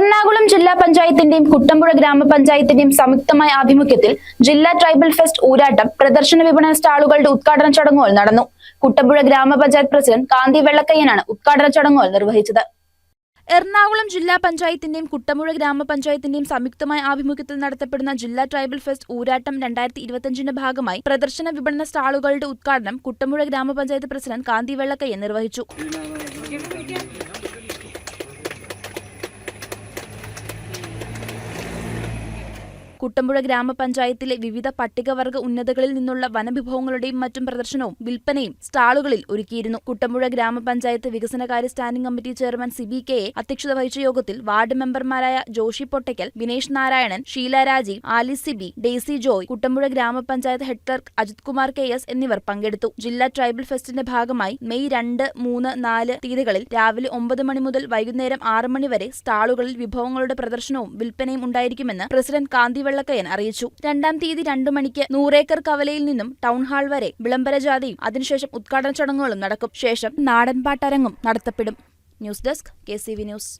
എറണാകുളം ജില്ലാ പഞ്ചായത്തിന്റെയും കുട്ടമ്പുഴ ഗ്രാമപഞ്ചായത്തിന്റെയും സംയുക്തമായ ആഭിമുഖ്യത്തിൽ ജില്ലാ ട്രൈബൽ ഫെസ്റ്റ് ഊരാട്ടം പ്രദർശന വിപണന സ്റ്റാളുകളുടെ ഉദ്ഘാടന ചടങ്ങുകൾ നടന്നു. കുട്ടമ്പുഴ ഗ്രാമപഞ്ചായത്ത് പ്രസിഡന്റ് കാന്തി വെള്ളക്കയ്യനാണ് ഉദ്ഘാടന ചടങ്ങുകൾ നിർവഹിച്ചത്. എറണാകുളം ജില്ലാ പഞ്ചായത്തിന്റെയും കുട്ടമ്പുഴ ഗ്രാമപഞ്ചായത്തിന്റെയും സംയുക്തമായ ആഭിമുഖ്യത്തിൽ നടത്തപ്പെടുന്ന ജില്ലാ ട്രൈബൽ ഫെസ്റ്റ് ഊരാട്ടം രണ്ടായിരത്തി ഇരുപത്തിയഞ്ചിന്റെ ഭാഗമായി പ്രദർശന വിപണന സ്റ്റാളുകളുടെ ഉദ്ഘാടനം കുട്ടമ്പുഴ ഗ്രാമപഞ്ചായത്ത് പ്രസിഡന്റ് കാന്തി വെള്ളക്കയ്യൻ നിർവഹിച്ചു. കുട്ടമ്പുഴ ഗ്രാമപഞ്ചായത്തിലെ വിവിധ പട്ടികവർഗ ഉന്നതകളിൽ നിന്നുള്ള വനവിഭവങ്ങളുടെയും മറ്റും പ്രദർശനവും വിൽപ്പനയും സ്റ്റാളുകളിൽ ഒരുക്കിയിരുന്നു. കുട്ടമ്പുഴ ഗ്രാമപഞ്ചായത്ത് വികസനകാര്യ standing committee chairman C B K അധ്യക്ഷത വഹിച്ച യോഗത്തിൽ വാർഡ് മെമ്പർമാരായ Joshi Pottakkal Vinesh Narayanan Sheela Rajeev Alice Sibi Daisy Joy Kuttampuzha ഗ്രാമപഞ്ചായത്ത് head clerk Ajith Kumar K S എന്നിവർ പങ്കെടുത്തു. ജില്ലാ ട്രൈബൽ ഫെസ്റ്റിന്റെ ഭാഗമായി മെയ് രണ്ട് മൂന്ന് നാല് തീയതികളിൽ രാവിലെ ഒമ്പത് മണി മുതൽ വൈകുന്നേരം ആറ് മണി വരെ സ്റ്റാളുകളിൽ വിഭവങ്ങളുടെ പ്രദർശനവും വിൽപ്പനയും ഉണ്ടായിരിക്കുമെന്ന് പ്രസിഡന്റ് കാന്തി വെള്ളക്കയൻ അറിയിച്ചു. രണ്ടാം തീയതി രണ്ടു മണിക്ക് നൂറേക്കർ കവലയിൽ നിന്നും ടൗൺ ഹാൾ വരെ വിളംബര ജാഥയും അതിനുശേഷം ഉദ്ഘാടന ചടങ്ങുകളും നടക്കും. ശേഷം നാടൻപാട്ടരങ്ങും നടത്തപ്പെടും. News desk K news.